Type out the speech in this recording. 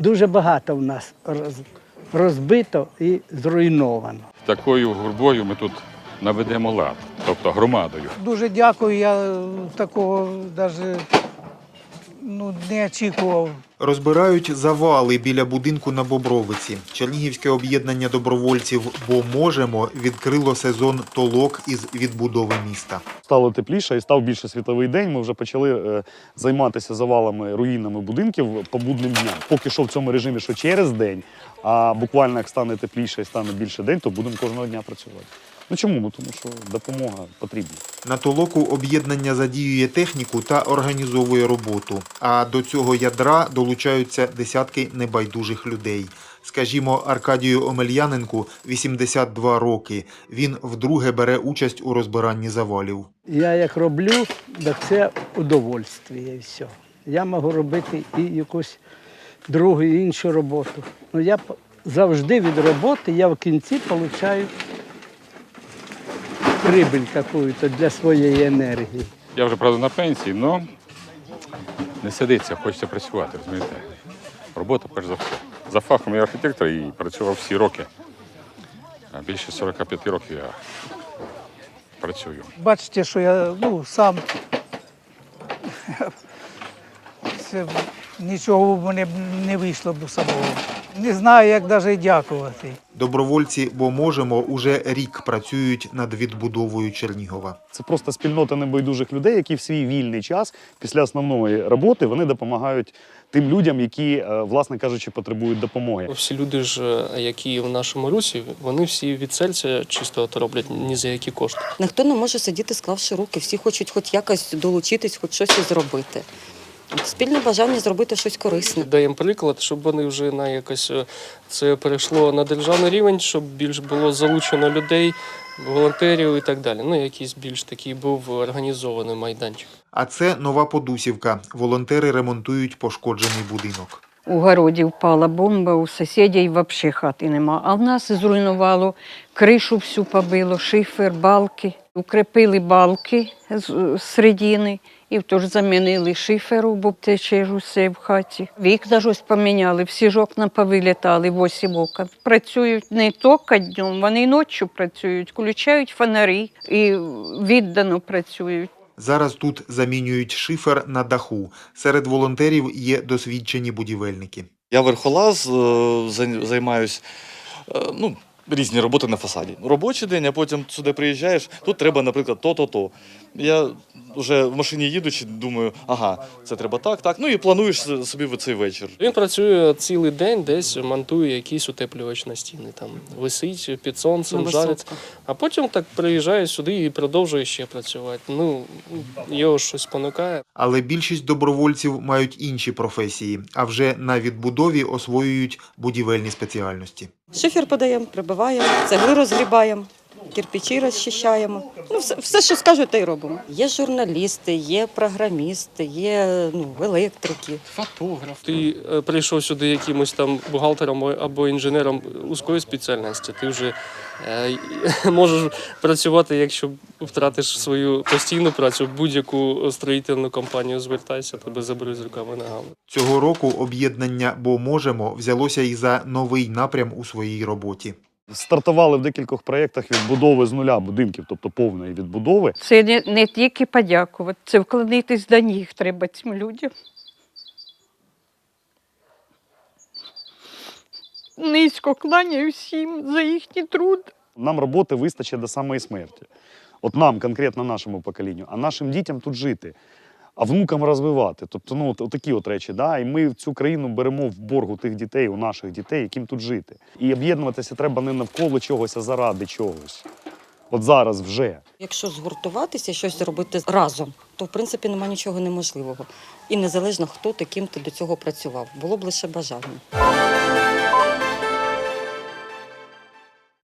Дуже багато в нас роз- розбито і зруйновано. Такою гурбою ми тут наведемо лад, тобто громадою. Дуже дякую, я такого навіть ну, не очікував. Розбирають завали біля будинку на Бобровиці. Чернігівське об'єднання добровольців Бо можемо відкрило сезон толок із відбудови міста. Стало тепліше і став більше світовий день. Ми вже почали е, займатися завалами, руїнами будинків по будним дням. Поки що в цьому режимі, що через день, а буквально як стане тепліше і стане більше день, то будемо кожного дня працювати. Ну чому? Ну, тому що допомога потрібна. На толоку об'єднання задіює техніку та організовує роботу. А до цього ядра долучаються десятки небайдужих людей. Скажімо, Аркадію Омельяненку 82 роки. Він вдруге бере участь у розбиранні завалів. Я як роблю, так це удовольствие і все. Я можу робити і якусь другу і іншу роботу. Ну, я завжди від роботи я в кінці отримую прибыль какую-то для своєї енергії. Я вже правда на пенсії, але не сидиться, хочеться працювати, розумієте? Робота перш за все. За фахом я архітектор і працював всі роки. Більше 45 років я працюю. Бачите, що я ну, сам це, нічого в мене не вийшло б самого. Не знаю, як навіть дякувати. Добровольці Бо можемо уже рік працюють над відбудовою Чернігова. Це просто спільнота небайдужих людей, які в свій вільний час після основної роботи вони допомагають тим людям, які, е, власне кажучи, потребують допомоги. Всі люди ж, е, які в нашому русі, вони всі від серця чисто роблять ні за які кошти. Ніхто не може сидіти, склавши руки. Всі хочуть хоч якось долучитись, хоч щось і зробити. Спільне бажання зробити щось корисне. Даємо приклад, щоб вони вже на якось е, це перейшло на державний рівень, щоб більш було залучено людей, волонтерів і так далі. Ну, якийсь більш такий був організований майданчик. А це нова Подусівка. Волонтери ремонтують пошкоджений будинок. У городі впала бомба, у сусідів взагалі хати нема. А в нас зруйнувало, кришу всю побило, шифер, балки. Укрепили балки з середини і тож замінили шиферу, бо тече ж усе в хаті. Вікна ж ось поміняли, всі ж окна повилітали, восім окон. Працюють не тільки днем, вони і ночі працюють, включають фонарі і віддано працюють. Зараз тут замінюють шифер на даху. Серед волонтерів є досвідчені будівельники. Я верхолаз, е, зай- займаюсь е, ну, різні роботи на фасаді. Робочий день, а потім сюди приїжджаєш, тут треба, наприклад, то-то, то. Я вже в машині їдучи, думаю, ага, це треба так, так. Ну і плануєш собі в цей вечір. Він працює цілий день, десь монтує якийсь утеплювач на стіни. Там висить під сонцем, жарить. А потім так приїжджає сюди і продовжує ще працювати. Ну, його щось спонукає. Але більшість добровольців мають інші професії, а вже на відбудові освоюють будівельні спеціальності. Шифер подаємо, прибиваємо, цегли розгрібаємо, кирпичі розчищаємо. Ну, все, все, що скажуть, те й робимо. Є журналісти, є програмісти, є ну, електрики. Фотограф. Ти е, прийшов сюди якимось там бухгалтером або інженером узкої спеціальності. Ти вже е, можеш працювати, якщо втратиш свою постійну працю, будь-яку строїтельну компанію звертайся, тебе заберуть з руками ногами. Цього року об'єднання Бо можемо взялося і за новий напрям у своїй роботі. Стартували в декількох проєктах відбудови з нуля будинків, тобто повної відбудови. Це не, не тільки подякувати, це вклонитись до них треба цим людям. Низько кланяю всім за їхній труд. Нам роботи вистачить до самої смерті. От нам, конкретно нашому поколінню, а нашим дітям тут жити, а внукам розвивати. Тобто, ну, от, такі от речі. Да? І ми цю країну беремо в борг у тих дітей, у наших дітей, яким тут жити. І об'єднуватися треба не навколо чогось, а заради чогось. От зараз вже. Якщо згуртуватися, щось зробити разом, то в принципі немає нічого неможливого. І незалежно хто ти, ким ти до цього працював, було б лише бажання.